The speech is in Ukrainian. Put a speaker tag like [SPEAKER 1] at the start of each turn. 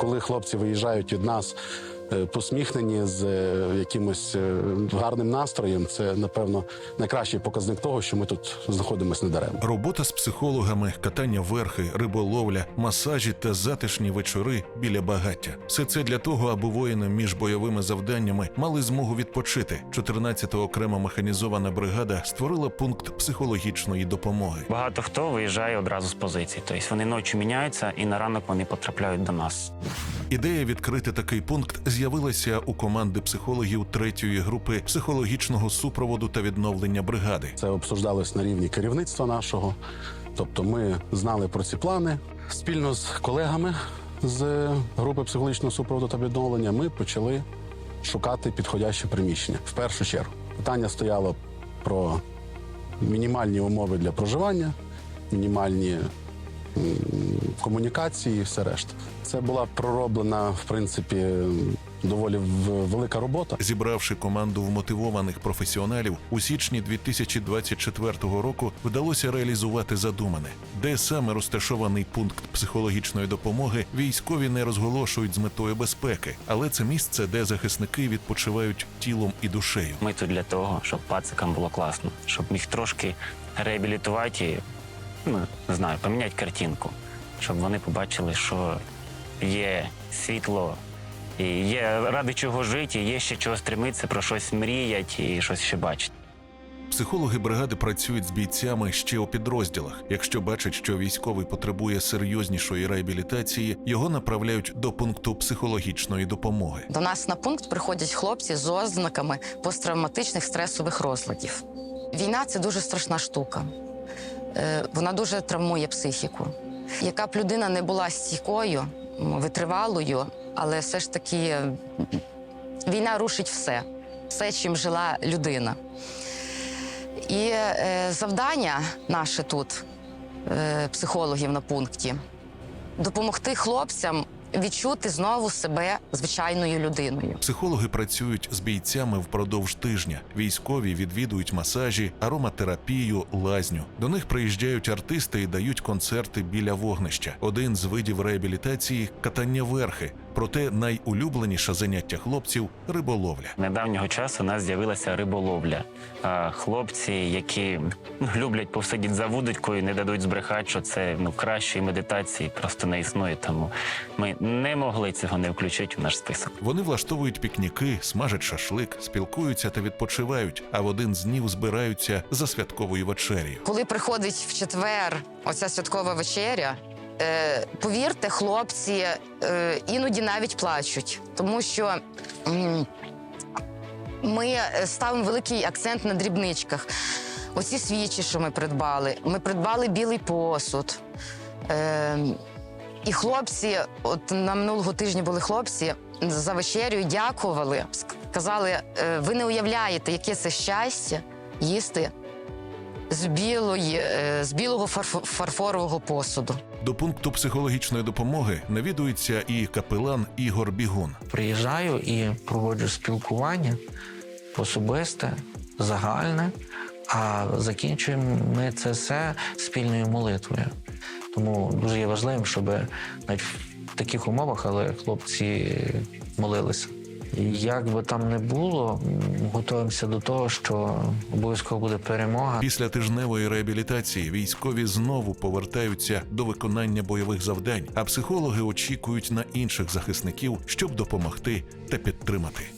[SPEAKER 1] Коли хлопці виїжджають від нас посміхнені з е, якимось е, гарним настроєм, це напевно найкращий показник того, що ми тут знаходимося недаремно.
[SPEAKER 2] Робота з психологами, катання верхи, риболовля, масажі та затишні вечори біля багаття. Все це для того, аби воїни між бойовими завданнями мали змогу відпочити. 14-та окрема механізована бригада створила пункт психологічної допомоги.
[SPEAKER 3] Багато хто виїжджає одразу з позицій. Тобто вони ночі міняються і на ранок вони потрапляють до нас.
[SPEAKER 2] Ідея відкрити такий пункт з'явилася у команди психологів третьої групи психологічного супроводу та відновлення бригади.
[SPEAKER 1] Це обсуждалось на рівні керівництва нашого. Тобто, ми знали про ці плани спільно з колегами з групи психологічного супроводу та відновлення. Ми почали шукати підходяще приміщення. В першу чергу питання стояло про мінімальні умови для проживання, мінімальні комунікації і все решта. Це була пророблена, в принципі, доволі велика робота.
[SPEAKER 2] Зібравши команду вмотивованих професіоналів, у січні 2024 року вдалося реалізувати задумане, де саме розташований пункт психологічної допомоги військові не розголошують з метою безпеки, але це місце, де захисники відпочивають тілом і душею.
[SPEAKER 3] Ми тут для того, щоб пацикам було класно, щоб їх трошки реабілітувати ну, не знаю, поміняти картинку, щоб вони побачили, що є світло, і є ради чого жити, і є ще чого стремитися, про щось мріять і щось ще бачити.
[SPEAKER 2] Психологи бригади працюють з бійцями ще у підрозділах. Якщо бачать, що військовий потребує серйознішої реабілітації, його направляють до пункту психологічної допомоги.
[SPEAKER 4] До нас на пункт приходять хлопці з ознаками посттравматичних стресових розладів. Війна це дуже страшна штука. Е, Вона дуже травмує психіку. Яка б людина не була стійкою, витривалою, але все ж таки війна рушить все, все, чим жила людина. І е, завдання наше тут, е, психологів на пункті, допомогти хлопцям відчути знову себе звичайною людиною.
[SPEAKER 2] Психологи працюють з бійцями впродовж тижня. Військові відвідують масажі, ароматерапію, лазню. До них приїжджають артисти і дають концерти біля вогнища. Один з видів реабілітації катання верхи. Проте найулюбленіше заняття хлопців риболовля.
[SPEAKER 3] Недавнього часу у нас з'явилася риболовля. А, Хлопці, які люблять повсидіти за вудочкою, не дадуть збрехати, що це ну кращої медитації просто не існує. Тому ми не могли цього не включити в наш список.
[SPEAKER 2] Вони влаштовують пікніки, смажать шашлик, спілкуються та відпочивають, а в один з днів збираються за святковою вечерею.
[SPEAKER 4] Коли приходить в четвер оця святкова вечеря, е, повірте, хлопці е, іноді навіть плачуть, тому що ми е, ставимо великий акцент на дрібничках. Оці свічі, що ми придбали. Ми придбали білий посуд. Е, і хлопці, от на минулого тижня були хлопці, за вечерю дякували, сказали: е, ви не уявляєте, яке це щастя їсти з білої, е, з білого фарф- фарфорового посуду.
[SPEAKER 2] До пункту психологічної допомоги навідується і капелан Ігор Бігун.
[SPEAKER 5] приїжджаю і проводжу спілкування особисте, загальне, а закінчуємо ми це все спільною молитвою. Тому дуже є важливим, щоб навіть в таких умовах, але хлопці молилися. Як би там не було, готуємося до того, що обов'язково буде перемога.
[SPEAKER 2] Після тижневої реабілітації військові знову повертаються до виконання бойових завдань, а психологи очікують на інших захисників, щоб допомогти та підтримати.